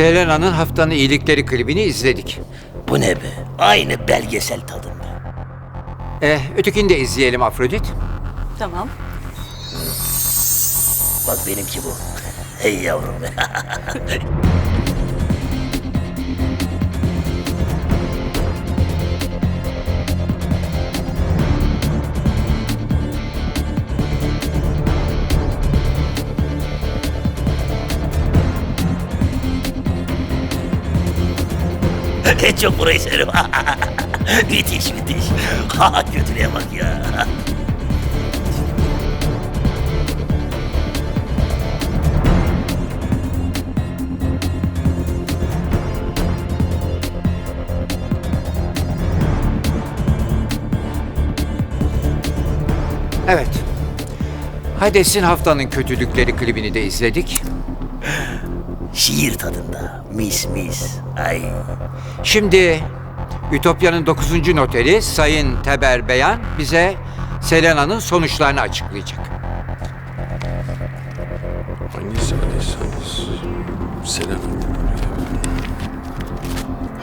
Selena'nın haftanın iyilikleri klibini izledik. Bu ne be? Aynı belgesel tadında. Eh, ötekini de izleyelim Afrodit. Tamam. Bak benimki bu. Hey yavrum. en çok burayı severim. müthiş müthiş. Ha kötülüğe bak ya. Evet. Hades'in haftanın kötülükleri klibini de izledik. Şiir tadında. Mis mis. Ay. Şimdi Ütopya'nın 9. noteri Sayın Teber Beyan bize Selena'nın sonuçlarını açıklayacak. Hangisi hangisi hangisi? Selam.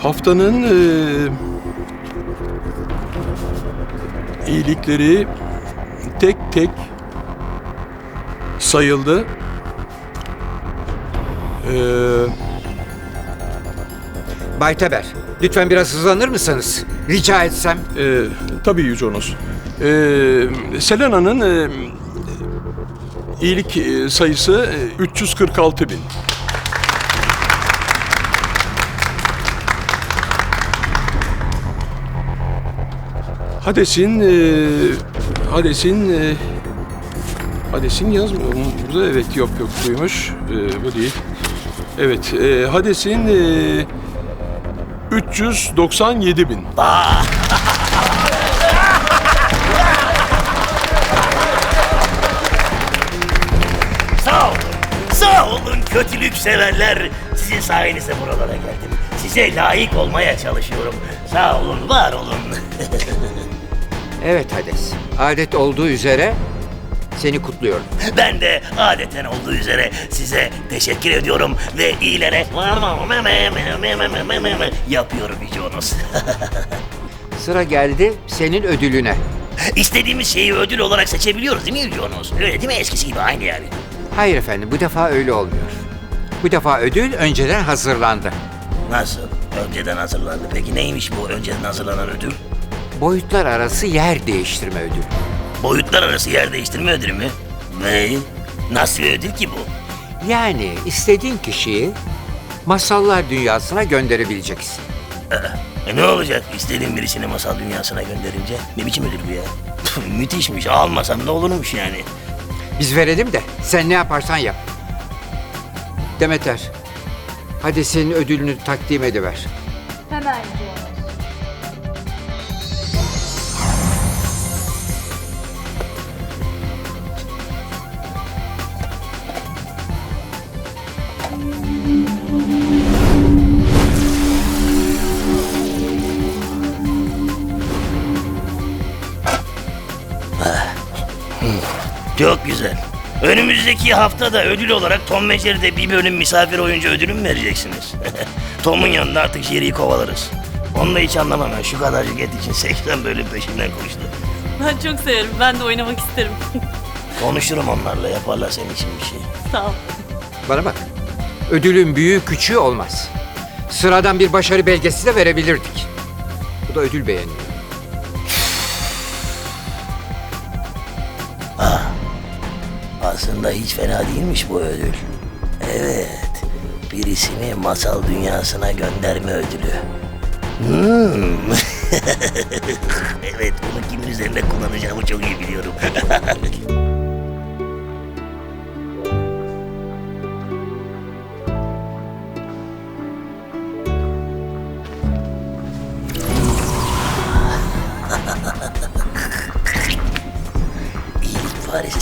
Haftanın eee, iyilikleri tek tek sayıldı. Eee Bay Teber, lütfen biraz hızlanır mısınız? Rica etsem. Ee, tabii Yüce Onos. Ee, Selena'nın e, iyilik e, sayısı e, 346 bin. Hades'in e, Hades'in e, Hades'in yazmıyor mu? Burada evet yok yok buymuş. E, bu değil. Evet, e, Hades'in e, 397 bin. Sağ olun. Sağ olun kötülük severler. Sizin sayenizde buralara geldim. Size layık olmaya çalışıyorum. Sağ olun, var olun. Evet Hades, adet olduğu üzere seni kutluyorum. ben de adeten olduğu üzere size teşekkür ediyorum ve iyilere yapıyorum Onos. Sıra geldi senin ödülüne. İstediğimiz şeyi ödül olarak seçebiliyoruz değil mi Onos? Öyle değil mi? Eskisi gibi aynı yani. Hayır efendim, bu defa öyle olmuyor. Bu defa ödül önceden hazırlandı. Nasıl? Önceden hazırlandı. Peki neymiş bu önceden hazırlanan ödül? Boyutlar arası yer değiştirme ödülü. Boyutlar arası yer değiştirme ödülü mü? Ne? Nasıl bir ödül ki bu? Yani istediğin kişiyi masallar dünyasına gönderebileceksin. E ne olacak istediğin birisini masal dünyasına gönderince? Ne biçim ödül bu ya? Müthişmiş. Almasam ne olurmuş yani? Biz verelim de sen ne yaparsan yap. Demeter, hadi senin ödülünü takdim ediver. Hemen Çok güzel. Önümüzdeki hafta da ödül olarak Tom ve Jerry'de bir bölüm misafir oyuncu ödülü mü vereceksiniz? Tom'un yanında artık Jerry'i kovalarız. Onu da hiç anlamam ben. Şu kadarcık et için 80 bölüm peşinden koştu. Ben çok severim. Ben de oynamak isterim. Konuşurum onlarla yaparlar senin için bir şey. Sağ ol. Bana bak, ödülün büyüğü küçüğü olmaz. Sıradan bir başarı belgesi de verebilirdik. Bu da ödül beğeniyor. Aslında hiç fena değilmiş bu ödül. Evet, birisini masal dünyasına gönderme ödülü. Hmm. evet, bunu kimin üzerinde kullanacağımı çok iyi biliyorum.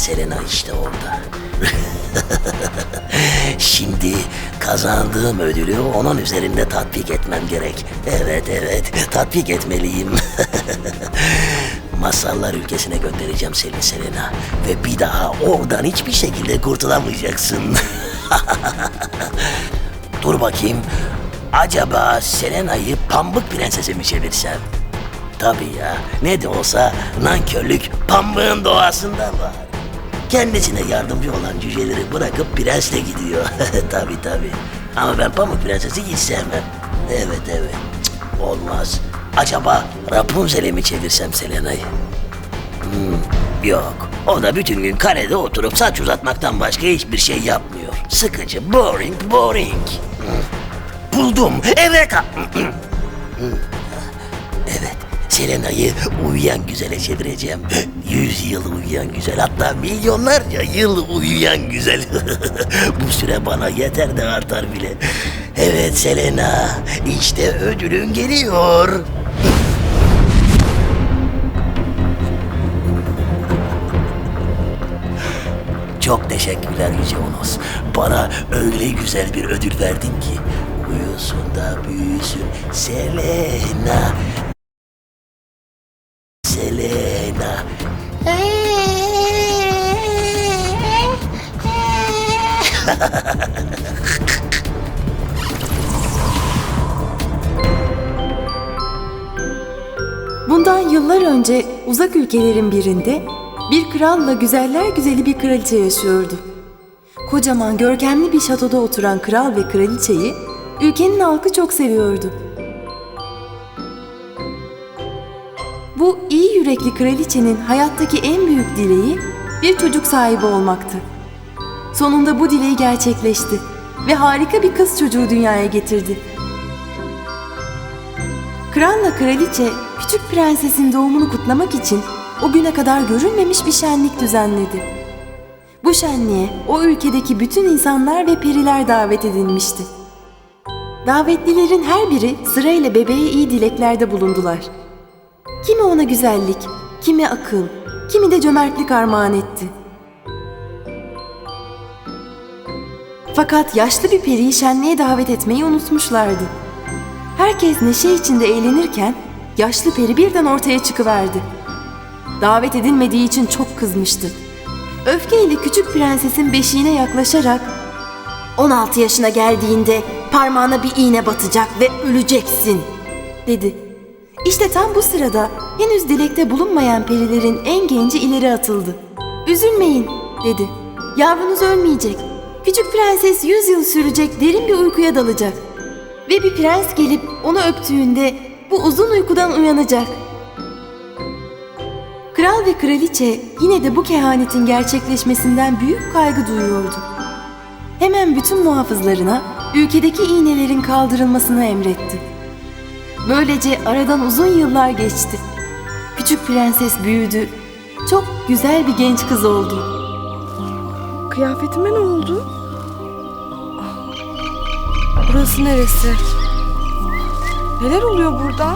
Selena işte orada. Şimdi kazandığım ödülü onun üzerinde tatbik etmem gerek. Evet evet tatbik etmeliyim. Masallar ülkesine göndereceğim seni Selena. Ve bir daha oradan hiçbir şekilde kurtulamayacaksın. Dur bakayım. Acaba Selena'yı Pambık Prenses'e mi çevirsem? Tabii ya. Ne de olsa nankörlük pambığın doğasında var. Kendisine yardımcı olan cüceleri bırakıp prensle gidiyor. tabii tabii. Ama ben Pamuk Prenses'i hiç sevmem. Evet evet. Cık, olmaz. Acaba Rapunzel'e mi çevirsem Selena'yı? Hmm, yok. O da bütün gün karede oturup saç uzatmaktan başka hiçbir şey yapmıyor. Sıkıcı, boring, boring. Hmm. Buldum. Evet. Evet, Selena'yı uyuyan güzele çevireceğim. Yüz yıl uyuyan güzel, hatta milyonlarca yıl uyuyan güzel. Bu süre bana yeter de artar bile. Evet Selena, işte ödülün geliyor. Çok teşekkürler Yüce Onos. Bana öyle güzel bir ödül verdin ki. Uyusun da büyüsün Selena. Yıllar önce uzak ülkelerin birinde bir kralla güzeller güzeli bir kraliçe yaşıyordu. Kocaman görkemli bir şatoda oturan kral ve kraliçeyi ülkenin halkı çok seviyordu. Bu iyi yürekli kraliçenin hayattaki en büyük dileği bir çocuk sahibi olmaktı. Sonunda bu dileği gerçekleşti ve harika bir kız çocuğu dünyaya getirdi. Kralla kraliçe küçük prensesin doğumunu kutlamak için o güne kadar görülmemiş bir şenlik düzenledi. Bu şenliğe o ülkedeki bütün insanlar ve periler davet edilmişti. Davetlilerin her biri sırayla bebeğe iyi dileklerde bulundular. Kimi ona güzellik, kimi akıl, kimi de cömertlik armağan etti. Fakat yaşlı bir periyi şenliğe davet etmeyi unutmuşlardı. Herkes neşe içinde eğlenirken yaşlı peri birden ortaya çıkıverdi. Davet edilmediği için çok kızmıştı. Öfkeyle küçük prensesin beşiğine yaklaşarak 16 yaşına geldiğinde parmağına bir iğne batacak ve öleceksin dedi. İşte tam bu sırada henüz dilekte bulunmayan perilerin en genci ileri atıldı. Üzülmeyin dedi. Yavrunuz ölmeyecek. Küçük prenses 100 yıl sürecek derin bir uykuya dalacak. Ve bir prens gelip onu öptüğünde bu uzun uykudan uyanacak. Kral ve kraliçe yine de bu kehanetin gerçekleşmesinden büyük kaygı duyuyordu. Hemen bütün muhafızlarına ülkedeki iğnelerin kaldırılmasını emretti. Böylece aradan uzun yıllar geçti. Küçük prenses büyüdü. Çok güzel bir genç kız oldu. Kıyafetime ne oldu? Burası neresi? Neler oluyor burada?